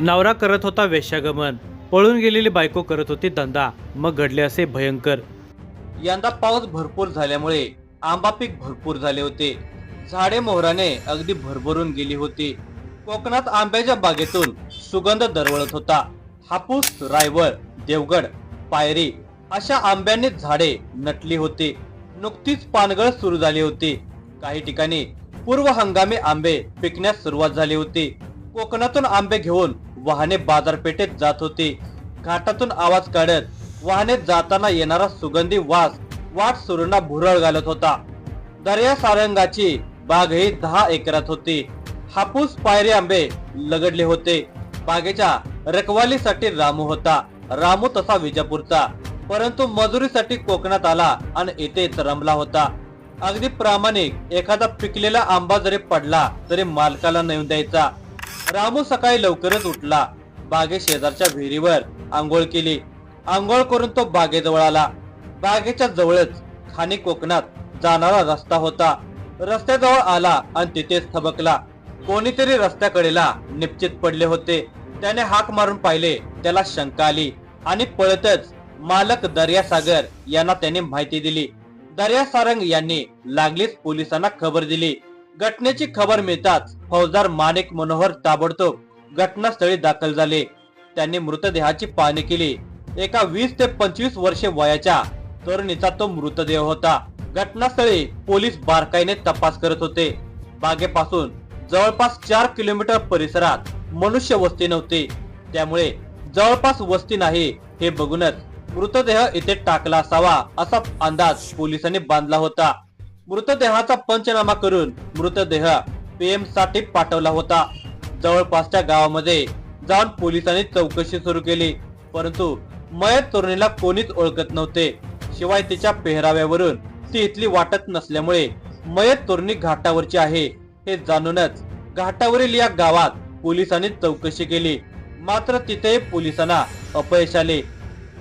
नवरा करत होता वेश्यागमन. पळून गेलेली बायको करत होती धंदा मग घडले असे भयंकर. यंदा पाऊस भरपूर झाल्यामुळे आंबा पीक भरपूर झाले होते. झाडे मोहराने अगदी भरभरून गेली होती. कोकणात आंब्याच्या बागेतून सुगंध दरवळत होता. हापूस रायवळ देवगड पायरी अशा आंब्यांनी झाडे नटली होती. नुकतीच पानगळ सुरू झाली होती. काही ठिकाणी पूर्व हंगामी आंबे पिकण्यास सुरुवात झाली होती. कोकणातून आंबे घेऊन वाहने बाजारपेठेत जात होती. घाटातून आवाज काढत वाहने जाताना येणारा सुगंधी वास वाट सुरूंना भुरळ घालत होता. दर्या सारंगाची बागही दहा एकरात होती. हापूस पायरी आंबे लगडले होते. बागेच्या रखवालीसाठी रामू होता. रामू तसा विजापूरचा परंतु मजुरीसाठी कोकणात आला आणि येथेच रमला होता. अगदी प्रामाणिक एखादा पिकलेला आंबा जरी पडला तरी मालकाला नेऊन द्यायचा. रामू सकाळी लवकरच उठला. बागे शेजारच्या विहिरीवर आंघोळ केली. आंघोळ करून तो बागेजवळ आला. बागेच्या जवळच खाणी कोकणात जाणारा रस्ता होता. रस्त्याजवळ आला आणि तिथेच थबकला. कोणीतरी रस्त्याकडेला निश्चित पडले होते. त्याने हाक मारून पाहिले त्याला शंका आली आणि पळतच मालक दर्यासागर यांना त्याने माहिती दिली. दर्या सारंग यांनी लागलीच पोलिसांना खबर दिली. घटनेची खबर मिळताच फौजदार माणिक मनोहर ताबडतोब घटनास्थळी दाखल झाले. त्यांनी मृतदेहाची पाहणी केली. एका वीस ते पंचवीस वर्षे वयाच्या तरुणीचा तो मृतदेह होता. घटनास्थळी पोलीस बारकाईने तपास करत होते. बागेपासून जवळपास चार किलोमीटर परिसरात मनुष्य वस्ती नव्हती. त्यामुळे जवळपास वस्ती नाही हे बघूनच मृतदेह इथे टाकला असावा असा अंदाज पोलिसांनी बांधला होता. मृतदेहाचा पंचनामा करून मृतदेह पीएमसाठी पाठवला होता. जवळपासच्या गावामध्ये जाऊन पोलिसांनी चौकशी सुरू केली. परंतु मयत तरुणीला कोणीच ओळखत नव्हते. शिवाय तिच्या पेहराव्यावरून ती इथली वाटत नसल्यामुळे मयत तरुणी घाटावरची आहे हे जाणूनच घाटावरील या गावात पोलिसांनी चौकशी केली. मात्र तिथे पोलिसांना अपयश आले.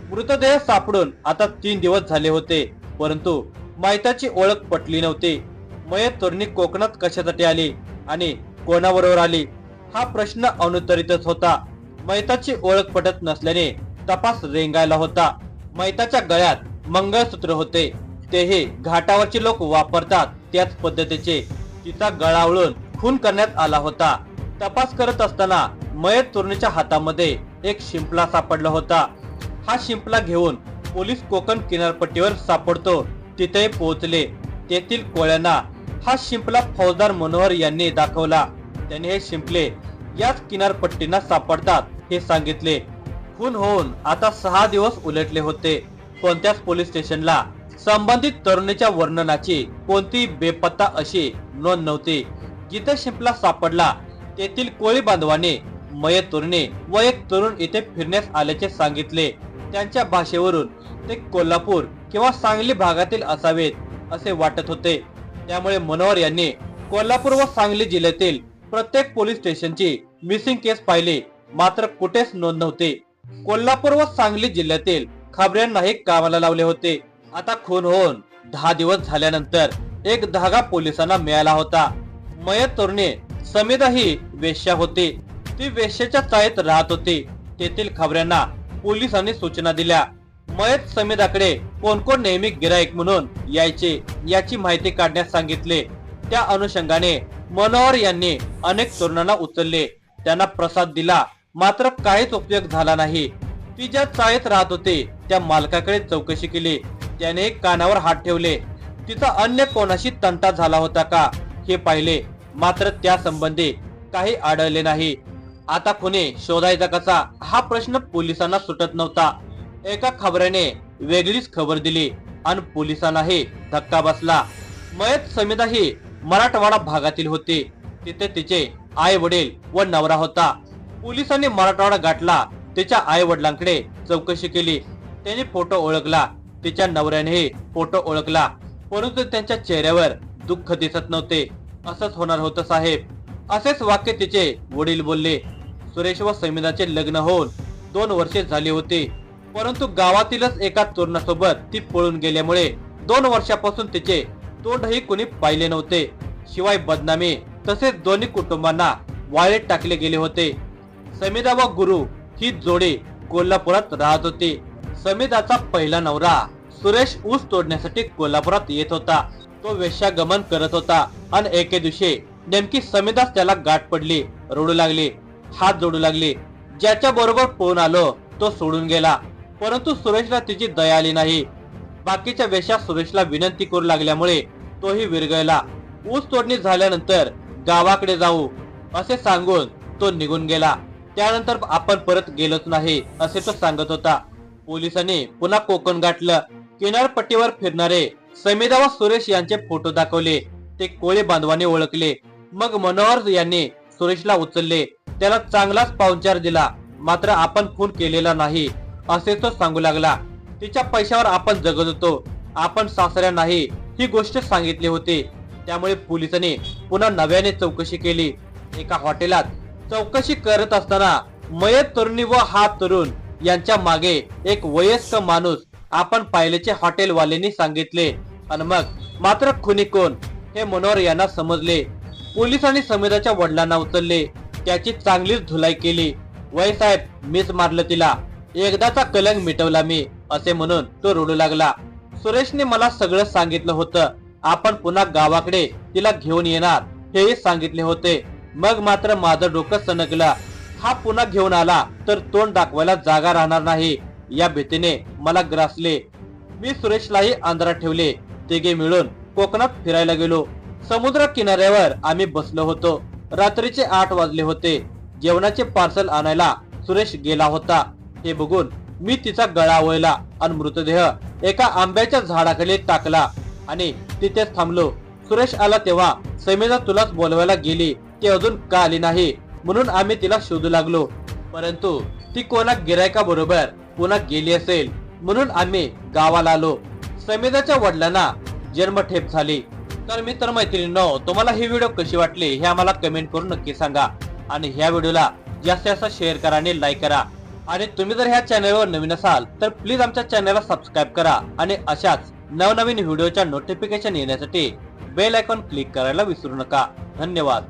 मृतदेह सापडून आता तीन दिवस झाले होते. परंतु माहिताची ओळख पटली नव्हती. मयत तरुणी कोकणात कशासाठी आली आणि कोणाबरोबर आली? हा प्रश्न अनुत्तरितच होता. मैताची ओळख पटत नसल्याने तपास रेंगायला होता. मैताच्या गळ्यात मंगळसूत्र होते. तेही घाटावरचे लोक वापरतात त्याच पद्धतीचे. तिचा गळा उळून खून करण्यात आला होता. तपास करत असताना मयत तरुणीच्या हातामध्ये एक शिंपला सापडला होता. हा शिंपला घेऊन पोलीस कोकण किनारपट्टीवर सापडतो. तिथे पोहोचले. तेथील कोळ्यांना हा शिंपला फौजदार मनोहर यांनी दाखवला. त्याने हे शिंपले. याच किनारपट्टीना सापडतात हे सांगितले. खून होऊन आता सहा दिवस उलटले होते. कोणत्याच पोलीस स्टेशनला संबंधित तरुणीच्या वर्णनाची कोणती बेपत्ता अशी नोंद नव्हती. जिथे शिंपला सापडला तेथील कोळी बांधवाने मय तरुणी व एक तरुण इथे फिरण्यास आल्याचे सांगितले. त्यांच्या भाषेवरून ते कोल्हापूर किंवा सांगली भागातील असावेत असे वाटत होते. त्यामुळे मनोहर यांनी कोल्हापूर व सांगली जिल्ह्यातील प्रत्येक पोलीस स्टेशनची मिसिंग केस पाहिली. मात्र कुठेच नोंद नव्हती. कोल्हापूर व सांगली जिल्ह्यातील खाबऱ्यांनाही कामाला लावले होते. आता खून होऊन दहा दिवस झाल्यानंतर एक धागा पोलिसांना मिळाला होता. मयत तरुणी समिधा ही वेश्या होती. ती वेश्याच्या चाळीत राहत होती. तेथील खबऱ्यांना पोलिसांनी सूचना दिल्या. मयत समिधाकडे कोण कोण नेहमी गिराईक म्हणून यायचे याची माहिती काढण्यास सांगितले. त्या अनुषंगाने मनोहर यांनी अनेक तरुणांना उचलले. त्यांना प्रसाद दिला. मात्र काहीच उपयोग झाला नाही. ती ज्या चाळीत राहत होते त्या मालकाकडे चौकशी केली. त्याने कानावर हात ठेवले. तिचा अन्य कोणाशी तंटा झाला होता का हे पाहिले. मात्र त्या संबंधी काही आढळले नाही. आता कुणी शोधायचा कसा हा प्रश्न पोलिसांना सुटत नव्हता. एका खबऱ्याने वेगळीच खबर दिली आणि पोलिसांनाही धक्का बसला. मयत समिता ही मराठवाडा भागातील होती. तिथे तिचे आई वडील व नवरा होता. पोलिसांनी मराठवाडा गाठला. तिच्या आई वडिलांकडे चौकशी केली. त्यांनी फोटो ओळखला. तिच्या नवऱ्यानेही फोटो ओळखला. परंतु त्यांच्या चेहऱ्यावर दुःख दिसत नव्हते. असंच होणार होतं साहेब. असेच वाक्य तिचे वडील बोलले. सुरेश व समिताचे लग्न होऊन दोन वर्षे झाली होती. परंतु गावातीलच एका तरुणासोबत ती पळून गेल्यामुळे दोन वर्षापासून तिचे तोंडही कुणी पाहिले नव्हते. शिवाय बदनामी तसेच दोन्ही कुटुंबांना वाळेत टाकले गेले होते. समिधा व गुरु ही जोडी कोल्हापुरात राहत होती. समिधाचा पहिला नवरा सुरेश ऊस तोडण्यासाठी कोल्हापुरात येत होता. तो वेश्यागमन करत होता आणि एके दिवशी नेमकी समिधाच त्याला गाठ पडली रडू लागली हात जोडू लागली. ज्याच्या बरोबर पळून आलो तो सोडून गेला. परंतु सुरेशला तिची दया आली नाही. बाकीच्या वेशात सुरेशला विनंती करू लागल्यामुळे तोही विरगळला. ऊस तोडणी झाल्यानंतर गावाकडे जाऊ असे सांगून तो निघून गेला. त्यानंतर आपण परत गेलोच नाही असे तो सांगत होता. पोलिसांनी पुन्हा कोकण गाठलं. किनारपट्टीवर फिरणारे समीदा व सुरेश यांचे फोटो दाखवले. ते कोळी बांधवाने ओळखले. मग मनोहर यांनी सुरेशला उचलले. त्याला चांगलाच पाहुणचार दिला. मात्र आपण खून केलेला नाही. असे तो सांगू लागला. तिच्या पैशावर आपण जगत होतो. आपण सासऱ्या नाही ही गोष्ट सांगितली होती. त्यामुळे पोलिसांनी पुन्हा नव्याने चौकशी केली. एका हॉटेलात चौकशी करत असताना मयत तरुणी व हा तरुण यांच्या मागे एक वयस्क माणूस आपण पाहिल्याचे हॉटेलवाल्यांनी सांगितले. आणि मग मात्र खुनी कोण? हे मनोहर यांना समजले. पोलिसांनी समीराच्या वडिलांना उचलले. त्याची चांगलीच धुलाई केली. वय साहेब मीच मारलं तिला. एकदाचा कलंक मिटवला मी असे म्हणून तो रडू लागला. सुरेशने मला सगळं सांगितलं होतं. आपण पुन्हा गावाकडे तिला घेऊन येणार हेही सांगितले होते. मग मात्र माझं डोकं सणकलं हा पुन्हा घेऊन आला तर तोंड दाखवायला जागा राहणार नाही. या भीतीने मला ग्रासले. मी सुरेशलाही अंधारात ठेवले. तिघे मिळून कोकणात फिरायला गेलो. समुद्र किनाऱ्यावर आम्ही बसलो होतो. रात्रीचे आठ वाजले होते. जेवणाचे पार्सल आणायला सुरेश गेला होता. हे बघून मी तिचा गळा आणि मृतदेह एका आंब्याच्या झाडाखाली टाकला. आणि तिथेच थांबलो. सुरेश आला तेव्हा समीरा तुलाच बोलवायला गेली ती अजून का आली नाही? म्हणून आम्ही तिला शोधू लागलो. परंतु ती कोणा गिरायका बरोबर पुन्हा गेली असेल म्हणून आम्ही गावाला आलो. समीराच्या वडिलांना जन्मठेप झाली. तर मित्र मैत्रिणींनो तुम्हाला ही व्हिडिओ कशी वाटली हे आम्हाला कमेंट करून नक्की सांगा. आणि ह्या व्हिडिओला जास्तीत जास्त शेअर करा आणि लाईक करा. आणि तुम्ही जर ह्या चॅनलवर नवीन असाल तर प्लीज आमच्या चॅनलला सबस्क्राईब करा आणि अशाच नवनवीन व्हिडिओच्या नोटिफिकेशन येण्यासाठी बेल आयकॉन क्लिक करायला विसरू नका. धन्यवाद.